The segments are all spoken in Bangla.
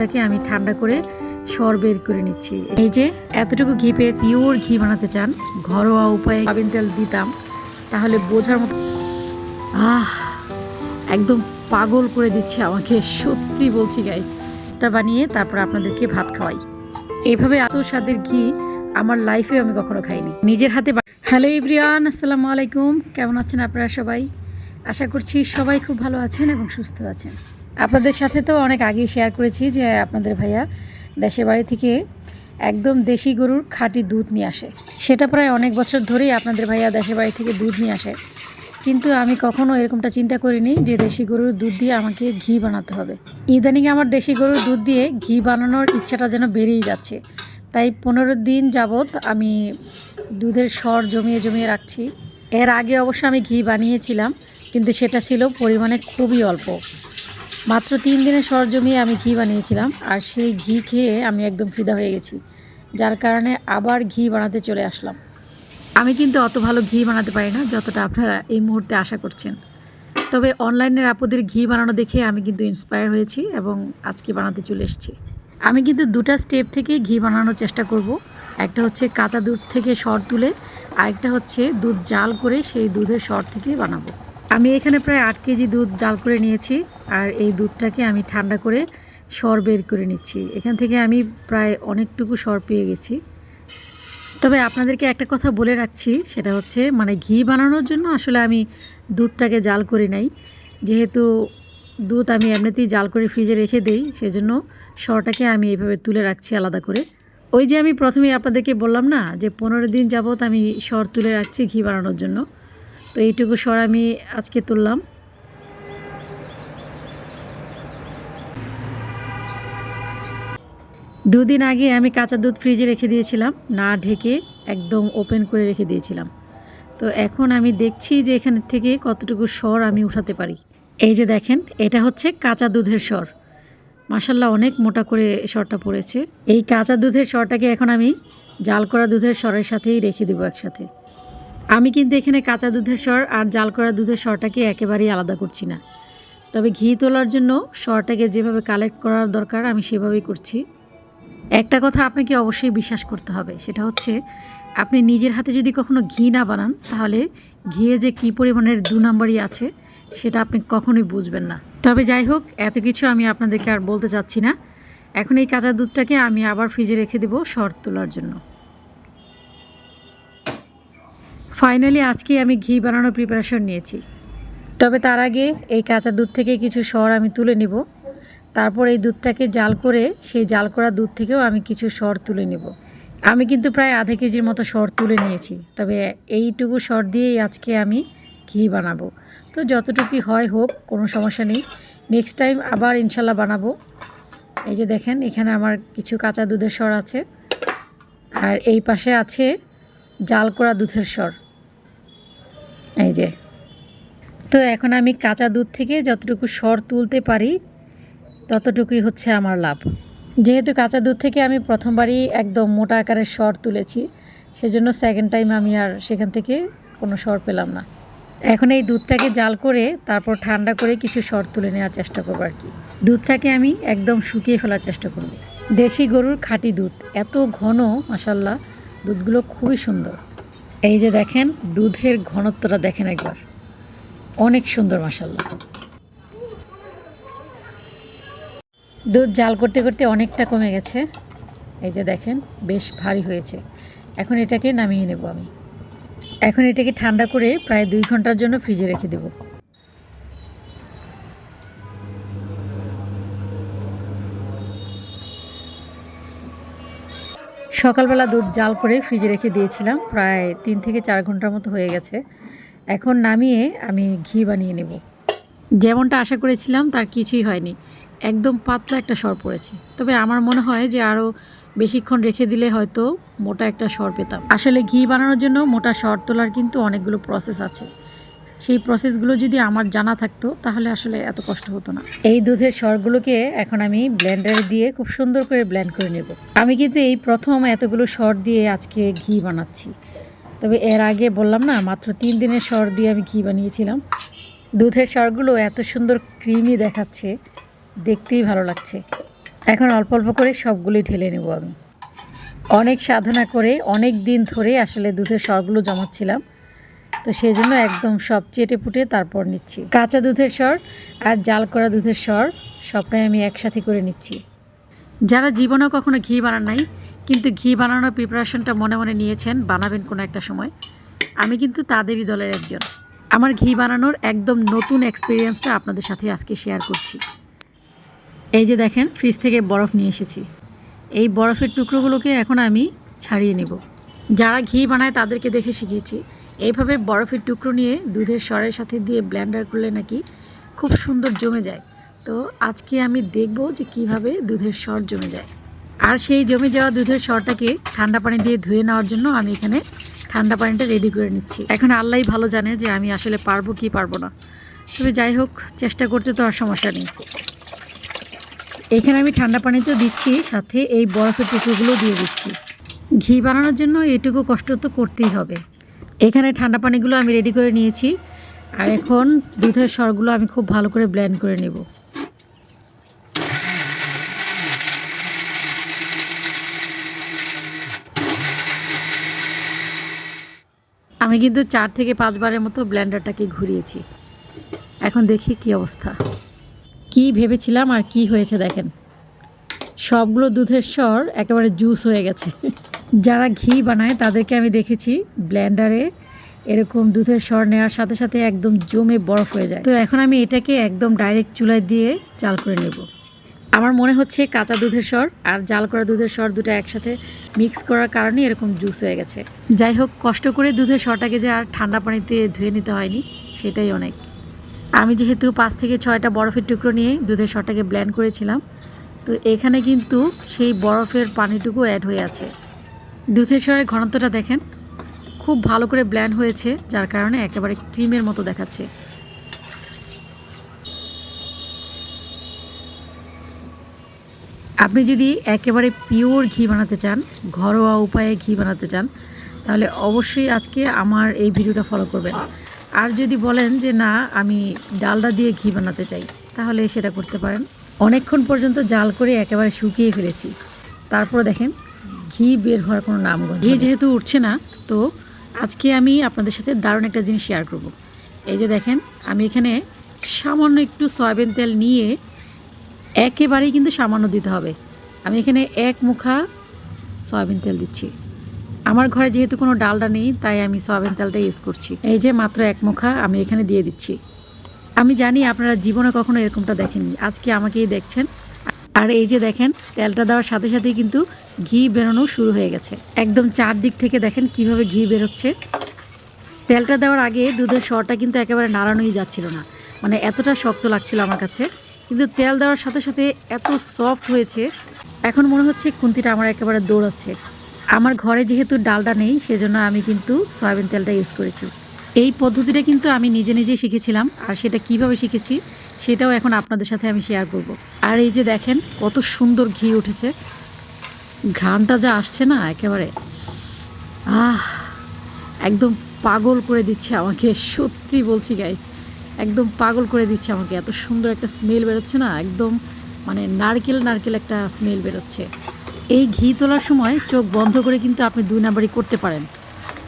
এটাকে আমি ঠান্ডা করে সর বের করে নিচ্ছি। এই যে, এতটুকু ঘি পেয়ে পিওর ঘি বানাতে চান, ঘরোয়া উপায়ে সয়াবিন তেল দিতাম, তাহলে বোঝার মতো আহ, একদম পাগল করে দিচ্ছে আমাকে, সত্যি বলছি গাই তা বানিয়ে তারপর আপনাদেরকে ভাত খাওয়াই। এভাবে এত স্বাদের ঘি আমার লাইফে আমি কখনো খাইনি। নিজের হাতে হ্যালো ইব্রিয়ান আসসালামু আলাইকুম। কেমন আছেন আপনারা সবাই? আশা করছি সবাই খুব ভালো আছেন এবং সুস্থ আছেন। আপনাদের সাথে তো অনেক আগেই শেয়ার করেছি যে আপনাদের ভাইয়া দেশের বাড়ি থেকে একদম দেশি গরুর খাঁটি দুধ নিয়ে আসে। সেটা প্রায় অনেক বছর ধরেই আপনাদের ভাইয়া দেশের বাড়ি থেকে দুধ নিয়ে আসে। কিন্তু আমি কখনো এরকমটা চিন্তা করিনি যে দেশি গরুর দুধ দিয়ে আমাকে ঘি বানাতে হবে। ইদানিং আমার দেশি গরুর দুধ দিয়ে ঘি বানানোর ইচ্ছাটা যেন বেড়েই যাচ্ছে। তাই পনেরো দিন যাবৎ আমি দুধের স্বর জমিয়ে জমিয়ে রাখছি। এর আগে অবশ্য আমি ঘি বানিয়েছিলাম, কিন্তু সেটা ছিল পরিমাণে খুবই অল্প। মাত্র তিন দিনের স্বর জমিয়ে আমি ঘি বানিয়েছিলাম, আর সেই ঘি খেয়ে আমি একদম ফিদা হয়ে গেছি, যার কারণে আবার ঘি বানাতে চলে আসলাম। আমি কিন্তু অত ভালো ঘি বানাতে পারি না, যতটা আপনারা এই মুহূর্তে আশা করছেন। তবে অনলাইনের আপুদের ঘি বানানো দেখে আমি কিন্তু ইন্সপায়ার হয়েছি এবং আজকে বানাতে চলে এসেছি। আমি কিন্তু দুটা স্টেপ থেকে ঘি বানানোর চেষ্টা করব, একটা হচ্ছে কাঁচা দুধ থেকে সর তুলে, আরেকটা হচ্ছে দুধ জাল করে সেই দুধের সর থেকে বানাবো। আমি এখানে প্রায় আট কেজি দুধ জাল করে নিয়েছি, আর এই দুধটাকে আমি ঠান্ডা করে সর বের করে নিচ্ছি। এখান থেকে আমি প্রায় অনেকটুকু সর পেয়ে গেছি। তবে আপনাদেরকে একটা কথা বলে রাখছি, সেটা হচ্ছে মানে ঘি বানানোর জন্য আসলে আমি দুধটাকে জাল করি নাই। যেহেতু দুধ আমি এমনিতেই জাল করে ফ্রিজে রেখে দেই, সেজন্য সরটাকে আমি এইভাবে তুলে রাখছি আলাদা করে। ওই যে আমি প্রথমে আপনাদেরকে বললাম না, যে পনেরো দিন যাবৎ আমি সর তুলে রাখছি ঘি বানানোর জন্য। তো এইটুকু স্বর আমি আজকে তুললাম। দুদিন আগে আমি কাঁচা দুধ ফ্রিজে রেখে দিয়েছিলাম, না ঢেকে একদম ওপেন করে রেখে দিয়েছিলাম। তো এখন আমি দেখছি যে এখান থেকে কতটুকু স্বর আমি উঠাতে পারি। এই যে দেখেন, এটা হচ্ছে কাঁচা দুধের স্বর। মাসাল্লাহ অনেক মোটা করে স্বরটা পড়েছে। এই কাঁচা দুধের স্বরটাকে এখন আমি জাল করা দুধের স্বরের সাথেই রেখে দেবো একসাথে। আমি কিন্তু এখানে কাঁচা দুধের স্বর আর জাল করা দুধের স্বরটাকে একেবারেই আলাদা করছি না। তবে ঘি তোলার জন্য স্বরটাকে যেভাবে কালেক্ট করার দরকার, আমি সেভাবেই করছি। একটা কথা আপনাকে অবশ্যই বিশ্বাস করতে হবে, সেটা হচ্ছে আপনি নিজের হাতে যদি কখনো ঘি না বানান, তাহলে ঘিয়ে যে কী পরিমাণের দু নম্বরই আছে, সেটা আপনি কখনোই বুঝবেন না। তবে যাই হোক, এত কিছু আমি আপনাদেরকে আর বলতে চাচ্ছি না। এখন এই কাঁচা দুধটাকে আমি আবার ফ্রিজে রেখে দেবো শর্ট তোলার জন্য। ফাইনালি আজকে আমি ঘি বানানোর প্রিপারেশন নিয়েছি। তবে তার আগে এই কাঁচা দুধ থেকে কিছু সর আমি তুলে নিব। তারপর এই দুধটাকে জাল করে, সেই জাল করা দুধ থেকেও আমি কিছু সর তুলে নেব। আমি কিন্তু প্রায় আধা কেজির মতো সর তুলে নিয়েছি। তবে এইটুকু সর দিয়েই আজকে আমি ঘি বানাবো। তো যতটুকুই হয় হোক, কোনো সমস্যা নেই। নেক্সট টাইম আবার ইনশাল্লাহ বানাবো। এই যে দেখেন, এখানে আমার কিছু কাঁচা দুধের সর আছে। আর এই পাশে আছে জাল করা দুধের সর। এই যে। তো এখন আমি কাঁচা দুধ থেকে যতটুকু সর তুলতে পারি, ততটুকুই হচ্ছে আমার লাভ। যেহেতু কাঁচা দুধ থেকে আমি প্রথমবারই একদম মোটা আকারের স্বর তুলেছি, সেজন্য সেকেন্ড টাইম আমি আর সেখান থেকে কোনো স্বর পেলাম না। এখন এই দুধটাকে জাল করে, তারপর ঠান্ডা করে কিছু স্বর তুলে নেওয়ার চেষ্টা করব আর কি। দুধটাকে আমি একদম শুকিয়ে ফেলার চেষ্টা করব। দেশি গরুর খাঁটি দুধ, এত ঘন মাসাল্লাহ দুধগুলো খুবই সুন্দর। এই যে দেখেন, দুধের ঘনত্বটা দেখেন একবার। অনেক সুন্দর মাসাল্লাহ দুধ জাল করতে করতে অনেকটা কমে গেছে। এই যে দেখেন, বেশ ভারী হয়েছে। এখন এটাকে নামিয়ে নেব আমি। এখন এটাকে ঠান্ডা করে প্রায় দুই ঘণ্টার জন্য ফ্রিজে রেখে দেব। সকালবেলা দুধ জাল করে ফ্রিজে রেখে দিয়েছিলাম। প্রায় তিন থেকে চার ঘণ্টার মতো হয়ে গেছে। এখন নামিয়ে আমি ঘি বানিয়ে নেব। যেমনটা আশা করেছিলাম, তার কিছুই হয়নি। একদম পাতলা একটা সর পড়েছে। তবে আমার মনে হয় যে আরও বেশিক্ষণ রেখে দিলে হয়তো মোটা একটা সর পেতাম। আসলে ঘি বানানোর জন্য মোটা সর তোলার কিন্তু অনেকগুলো প্রসেস আছে। সেই প্রসেসগুলো যদি আমার জানা থাকতো, তাহলে আসলে এত কষ্ট হতো না। এই দুধের সরগুলোকে এখন আমি ব্লেন্ডারে দিয়ে খুব সুন্দর করে ব্লেন্ড করে নেব। আমি কিন্তু এই প্রথম এতগুলো সর দিয়ে আজকে ঘি বানাচ্ছি। তবে এর আগে বললাম না, মাত্র তিন দিনের সর দিয়ে আমি ঘি বানিয়েছিলাম। দুধের সরগুলো এত সুন্দর ক্রিমি দেখাচ্ছে, দেখতেই ভালো লাগছে। এখন অল্প অল্প করে সবগুলি ঢেলে নেব আমি। অনেক সাধনা করে অনেক দিন ধরে আসলে দুধের সরগুলো জমাচ্ছিলাম। তো সেই জন্য একদম সব চেটে ফুটে তারপর নিচ্ছি। কাঁচা দুধের সর আর জাল করা দুধের স্বর সবটাই আমি একসাথে করে নিচ্ছি। যারা জীবনেও কখনো ঘি বানান নাই, কিন্তু ঘি বানানোর প্রিপারেশনটা মনে মনে নিয়েছেন, বানাবেন কোনো একটা সময়, আমি কিন্তু তাদেরই দলের একজন। আমার ঘি বানানোর একদম নতুন এক্সপিরিয়েন্সটা আপনাদের সাথে আজকে শেয়ার করছি। এই যে দেখেন ফ্রিজ থেকে বরফ নিয়ে এসেছি। এই বরফের টুকরোগুলোকে এখন আমি ছাড়িয়ে নেব। যারা ঘি বানায় তাদেরকে দেখে শিখিয়েছি এইভাবে বরফের টুকরো নিয়ে দুধের স্বরের সাথে দিয়ে ব্ল্যান্ডার করলে নাকি খুব সুন্দর জমে যায়। তো আজকে আমি দেখব যে কীভাবে দুধের সর জমে যায়। আর সেই জমে যাওয়া দুধের সরটাকে ঠান্ডা পানি দিয়ে ধুয়ে নেওয়ার জন্য আমি এখানে ঠান্ডা পানিটা রেডি করে নিচ্ছি। এখন আল্লাহ ভালো জানে যে আমি আসলে পারব কি পারব না। তবে যাই হোক, চেষ্টা করতে তো আর সমস্যা নেই। এখানে আমি ঠান্ডা পানিতেও দিচ্ছি, সাথে এই বরফের টুকরোগুলো দিয়ে দিচ্ছি। ঘি বানানোর জন্য এটুকু কষ্ট তো করতেই হবে। এখানে ঠান্ডা পানিগুলো আমি রেডি করে নিয়েছি। আর এখন দুধের স্বরগুলো আমি খুব ভালো করে ব্লেন্ড করে নেব। আমি কিন্তু চার থেকে পাঁচবারের মতো ব্লেন্ডারটাকে ঘুরিয়েছি। এখন দেখি কি অবস্থা। কি ভেবেছিলাম আর কি হয়েছে দেখেন। সবগুলো দুধের স্বর একেবারে জুস হয়ে গেছে। যারা ঘি বানায়, তাদেরকে আমি দেখেছি ব্লেন্ডারে এরকম দুধের স্বর নেওয়ার সাথে সাথে একদম জমে বরফ হয়ে যায়। তো এখন আমি এটাকে একদম ডাইরেক্ট চুলায় দিয়ে চাল করে নেব। আমার মনে হচ্ছে কাঁচা দুধের স্বর আর জাল করা দুধের স্বর দুটো একসাথে মিক্স করার কারণে এরকম জুস হয়ে গেছে। যাই হোক, কষ্ট করে দুধের স্বরটাকে যে আর ঠান্ডা পানিতে ধুয়ে নিতে হয়নি, সেটাই অনেক। আমি যেহেতু পাঁচ থেকে ছয়টা বরফের টুকরো নিয়ে দুধের শটাকে ব্ল্যান্ড করেছিলাম, তো এখানে কিন্তু সেই বরফের পানিটুকু অ্যাড হয়ে আছে। দুধের স্বরের ঘনত্বটা দেখেন, খুব ভালো করে ব্ল্যান্ড হয়েছে, যার কারণে একেবারে ক্রিমের মতো দেখাচ্ছে। আপনি যদি একেবারে পিওর ঘি বানাতে চান, ঘরোয়া উপায়ে ঘি বানাতে চান, তাহলে অবশ্যই আজকে আমার এই ভিডিওটা ফলো করবেন। আর যদি বলেন যে না, আমি ডালডা দিয়ে ঘি বানাতে চাই, তাহলে সেটা করতে পারেন। অনেকক্ষণ পর্যন্ত জাল করে একেবারে শুকিয়ে ফেলেছি। তারপর দেখেন ঘি বের হওয়ার কোনো নামগন্ধ ঘি যেহেতু উঠছে না তো আজকে আমি আপনাদের সাথে দারুণ একটা জিনিস শেয়ার করব। এই যে দেখেন আমি এখানে সামান্য একটু সয়াবিন তেল নিয়ে একেবারেই কিন্তু সামান্য দিতে হবে। আমি এখানে এক মুখা সয়াবিন তেল দিচ্ছি। আমার ঘরে যেহেতু কোনো ডালটা নেই তাই আমি সয়াবিন তেলটা ইউজ করছি। এই যে মাত্র এক মুখা আমি এখানে দিয়ে দিচ্ছি। আমি জানি আপনারা জীবনে কখনো এরকমটা দেখেননি। আজকে আমাকেই দেখছেন। আর এই যে দেখেন, তেলটা দেওয়ার সাথে সাথেই কিন্তু ঘি বেরোনো শুরু হয়ে গেছে। একদম চারদিক থেকে দেখেন কীভাবে ঘি বেরোচ্ছে। তেলটা দেওয়ার আগে দুধের শরটা কিন্তু একেবারে নাড়ানোই যাচ্ছিল না। মানে এতটা শক্ত লাগছিল আমার কাছে। কিন্তু তেল দেওয়ার সাথে সাথে এত সফট হয়েছে, এখন মনে হচ্ছে খুন্তিটা আমার একেবারে দৌড়াচ্ছে। আমার ঘরে যেহেতু ডালটা নেই, সেজন্য আমি কিন্তু সয়াবিন তেলটা ইউজ করেছি। এই পদ্ধতিটা কিন্তু আমি নিজে নিজেই শিখেছিলাম। আর সেটা কীভাবে শিখেছি সেটাও এখন আপনাদের সাথে আমি শেয়ার করব। আর এই যে দেখেন, কত সুন্দর ঘি উঠেছে। ঘ্রাণটা যা আসছে না, একেবারে। আহ, একদম পাগল করে দিচ্ছে আমাকে, সত্যি বলছি গাই একদম পাগল করে দিচ্ছে আমাকে। এত সুন্দর একটা স্মেল বেরোচ্ছে না, একদম মানে নারকেল নারকেল একটা স্মেল বেরোচ্ছে। এই ঘি তোলার সময় চোখ বন্ধ করে কিন্তু আপনি দুই নাম্বারই করতে পারেন।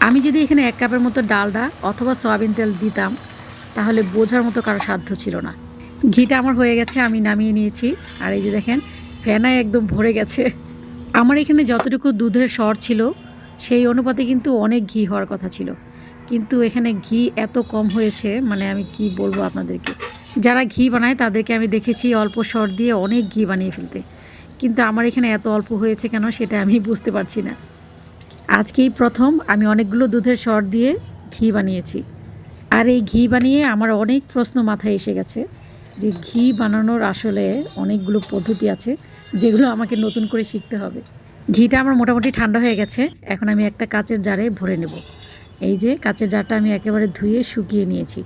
আমি যদি এখানে এক কাপের মতো ডালডা অথবা সয়াবিন তেল দিতাম, তাহলে বোঝার মতো কারও সাধ্য ছিল না। ঘিটা আমার হয়ে গেছে, আমি নামিয়ে নিয়েছি। আর এই যে দেখেন ফেনায় একদম ভরে গেছে। আমার এখানে যতটুকু দুধের স্বর ছিল, সেই অনুপাতে কিন্তু অনেক ঘি হওয়ার কথা ছিল। কিন্তু এখানে ঘি এত কম হয়েছে মানে আমি কি বলব আপনাদেরকে? যারা ঘি বানায়, তাদেরকে আমি দেখেছি অল্প স্বর দিয়ে অনেক ঘি বানিয়ে ফেলতে। কিন্তু আমার এখানে এত অল্প হয়েছে কেন, সেটা আমি বুঝতে পারছি না। আজকেই প্রথম আমি অনেকগুলো দুধের স্বর দিয়ে ঘি বানিয়েছি। আর এই ঘি বানিয়ে আমার অনেক প্রশ্ন মাথায় এসে গেছে। যে ঘি বানানোর আসলে অনেকগুলো পদ্ধতি আছে যেগুলো আমাকে নতুন করে শিখতে হবে। ঘিটা আমার মোটামুটি ঠান্ডা হয়ে গেছে, এখন আমি একটা কাচের জারে ভরে নেব। এই যে কাচের জারটা আমি একেবারে ধুয়ে শুকিয়ে নিয়েছি।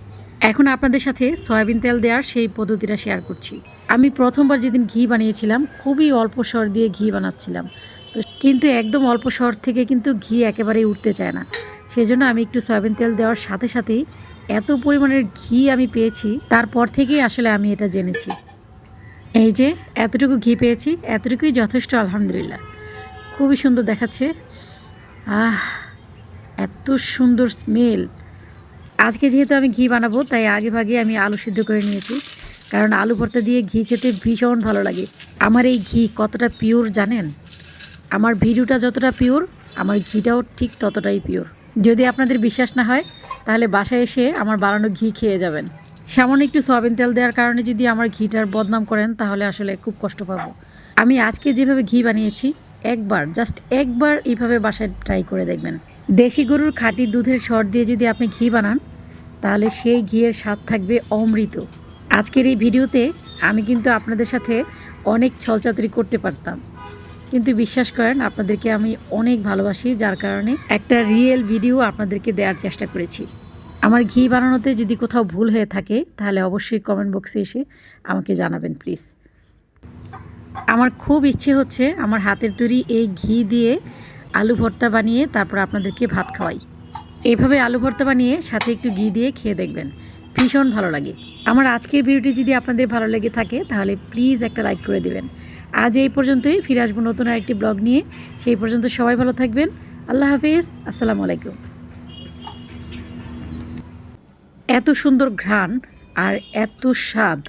এখন আপনাদের সাথে সয়াবিন তেল দেওয়ার সেই পদ্ধতিটা শেয়ার করছি। আমি প্রথমবার যেদিন ঘি বানিয়েছিলাম, খুবই অল্প সর দিয়ে ঘি বানাচ্ছিলাম। তো কিন্তু একদম অল্প সর থেকে কিন্তু ঘি একেবারেই উঠতে চায় না। সেই জন্য আমি একটু সয়াবিন তেল দেওয়ার সাথে সাথেই এত পরিমাণের ঘি আমি পেয়েছি, তারপর থেকেই আসলে আমি এটা জেনেছি। এই যে, এতটুকু ঘি পেয়েছি, এতটুকুই যথেষ্ট, আলহামদুলিল্লাহ। খুবই সুন্দর দেখাচ্ছে। আহ, এত সুন্দর স্মেল আজকে যেহেতু আমি ঘি বানাবো, তাই আগে ভাগে আমি আলু সিদ্ধ করে নিয়েছি। কারণ আলু ভর্তা দিয়ে ঘি খেতে ভীষণ ভালো লাগে। আমার এই ঘি কতটা পিওর জানেন? আমার ভিডিওটা যতটা পিওর আমার ঘিটাও ঠিক ততটাই পিওর যদি আপনাদের বিশ্বাস না হয়, তাহলে বাসায় এসে আমার বানানো ঘি খেয়ে যাবেন। সামান্য একটু সয়াবিন তেল দেওয়ার কারণে যদি আমার ঘিটার বদনাম করেন, তাহলে আসলে খুব কষ্ট পাবো। আমি আজকে যেভাবে ঘি বানিয়েছি, একবার জাস্ট একবার এইভাবে বাসায় ট্রাই করে দেখবেন। দেশি গরুর খাঁটি দুধের সর দিয়ে যদি আপনি ঘি বানান, তাহলে সেই ঘিয়ের স্বাদ থাকবে অমৃত। আজকের এই ভিডিওতে আমি কিন্তু আপনাদের সাথে অনেক ছলচাতুরি করতে পারতাম। কিন্তু বিশ্বাস করেন, আপনাদেরকে আমি অনেক ভালোবাসি, যার কারণে একটা রিয়েল ভিডিও আপনাদেরকে দেওয়ার চেষ্টা করেছি। আমার ঘি বানানোতে যদি কোথাও ভুল হয়ে থাকে, তাহলে অবশ্যই কমেন্ট বক্সে এসে আমাকে জানাবেন প্লিজ আমার খুব ইচ্ছে হচ্ছে আমার হাতের তৈরি এই ঘি দিয়ে আলু ভর্তা বানিয়ে তারপর আপনাদেরকে ভাত খাওয়াই। এইভাবে আলু ভর্তা বানিয়ে সাথে একটু ঘি দিয়ে খেয়ে দেখবেন। ভীষণ ভালো লাগে। আমার আজকের ভিডিওটি যদি আপনাদের ভালো লেগে থাকে, তাহলে প্লিজ একটা লাইক করে দেবেন। আজ এই পর্যন্তই, ফিরে আসব নতুন আরেকটি ব্লগ নিয়ে। সেই পর্যন্ত সবাই ভালো থাকবেন। আল্লাহ হাফিজ, আসসালামু আলাইকুম। এত সুন্দর ঘ্রাণ আর এত স্বাদ।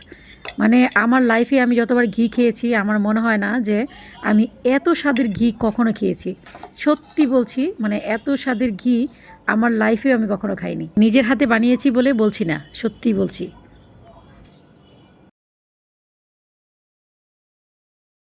মানে আমার লাইফে আমি যতবার ঘি খেয়েছি, আমার মনে হয় না যে আমি এত স্বাদের ঘি কখনো খেয়েছি। সত্যি বলছি মানে এত স্বাদের ঘি আমার লাইফেও আমি কখনো খাইনি। নিজের হাতে বানিয়েছি বলে বলছি না, সত্যি বলছি।